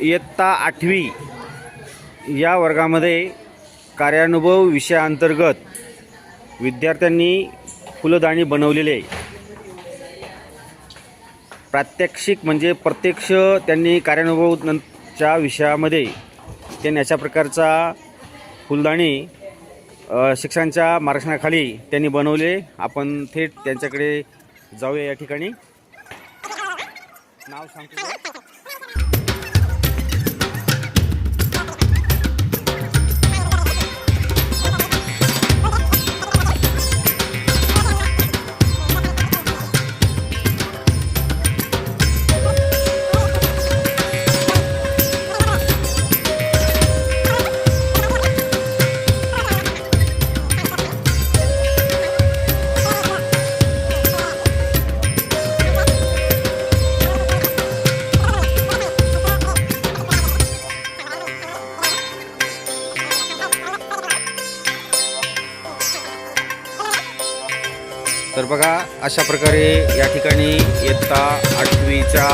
इयत्ता आठवी या वर्गामध्ये कार्यानुभव विषयाअंतर्गत विद्यार्थ्यांनी फुलदाणी बनवलेले आहे. प्रात्यक्षिक म्हणजे प्रत्यक्ष त्यांनी कार्यानुभव नंतरच्या विषयामध्ये त्यांनी अशा प्रकारचा फुलदाणी शिक्षकांच्या मार्गदर्शनाखाली त्यांनी बनवले. आपण थेट त्यांच्याकडे जाऊया या ठिकाणी. नाव सांगतो. तर बघा अशा प्रकारे या ठिकाणी इयत्ता आठवीच्या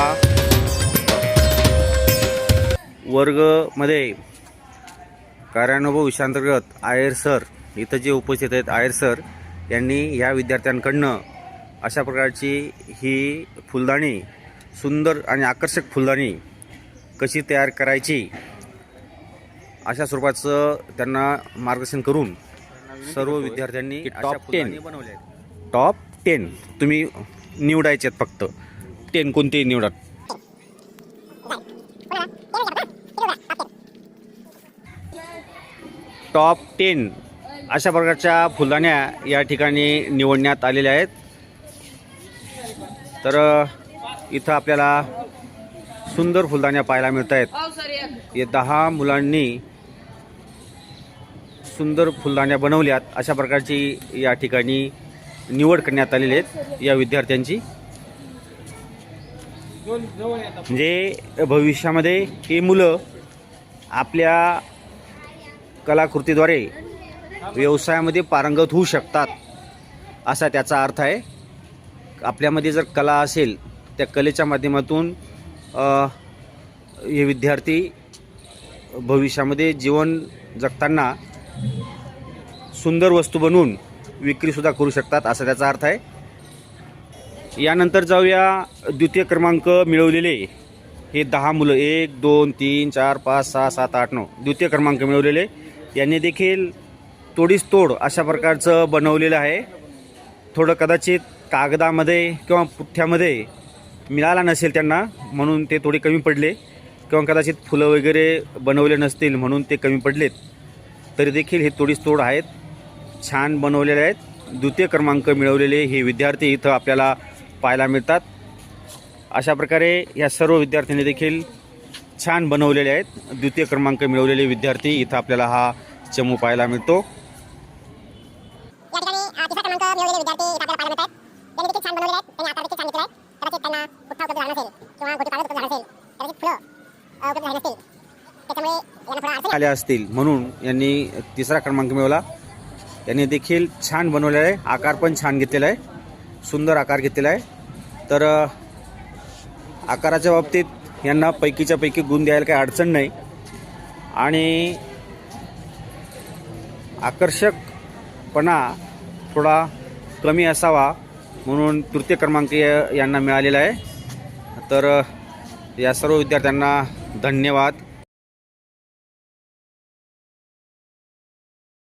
वर्गमध्ये कार्यानुभव विषयांतर्गत आयर सर इथं जे उपस्थित आहेत आयर सर यांनी ह्या विद्यार्थ्यांकडनं अशा प्रकारची ही फुलदाणी सुंदर आणि आकर्षक फुलदाणी कशी तयार करायची अशा स्वरूपाचं त्यांना मार्गदर्शन करून सर्व विद्यार्थ्यांनी टॉप टेन बनवले टॉप टेन तुम्ही निवडायचे आहेत फक्त. टेन कोणतेही निवडा. टॉप टेन अशा प्रकारच्या फुलदाण्या या ठिकाणी निवडण्यात आलेल्या आहेत. तर इथं आपल्याला सुंदर फुलदाण्या पाहायला मिळत आहेत. हे दहा मुलांनी सुंदर फुलदाण्या बनवल्यात. अशा प्रकारची या ठिकाणी निवड करण्यात आलेली आहेत या विद्यार्थ्यांची. म्हणजे भविष्यामध्ये ही मुलं आपल्या कलाकृतीद्वारे व्यवसायामध्ये पारंगत होऊ शकतात असा त्याचा अर्थ आहे. आपल्यामध्ये जर कला असेल त्या कलेच्या माध्यमातून हे विद्यार्थी भविष्यामध्ये जीवन जगताना सुंदर वस्तू बनवून विक्रीसुद्धा करू शकतात असा त्याचा अर्थ आहे. यानंतर जाऊया द्वितीय क्रमांक मिळवलेले. हे दहा मुलं एक दोन तीन चार पाच सहा सात आठ नऊ द्वितीय क्रमांक मिळवलेले. यांनी देखील तोडीस तोड अशा प्रकारचं बनवलेलं आहे. थोडं कदाचित कागदामध्ये किंवा पुठ्ठ्यामध्ये मिळाला नसेल त्यांना म्हणून ते थोडे कमी पडले. किंवा कदाचित फुलं वगैरे बनवले नसतील म्हणून ते कमी पडलेत. तरी देखील हे तोडीस तोड आहेत. छान बनवलेले आहेत. द्वितीय क्रमांक मिळवलेले हे विद्यार्थी इथं आपल्याला पाहायला मिळतात. अशा प्रकारे या सर्व विद्यार्थ्यांनी देखील छान बनवलेले आहेत. द्वितीय क्रमांक मिळवलेले विद्यार्थी इथं आपल्याला हा चमू पाहायला मिळतो. आल्या असतील म्हणून यांनी तिसरा क्रमांक मिळवला. यांनी देखील छान बनवलेला आहे. आकार पण छान घेतलेला आहे. सुंदर आकार घेतलेला आहे. तर आकाराच्या बाबतीत यांना पैकीच्या पैकी गुण द्यायला काही अडचण नाही. आणि आकर्षकपणा थोडा कमी असावा म्हणून तृतीय क्रमांक यांना मिळालेला आहे. तर या सर्व विद्यार्थ्यांना धन्यवाद.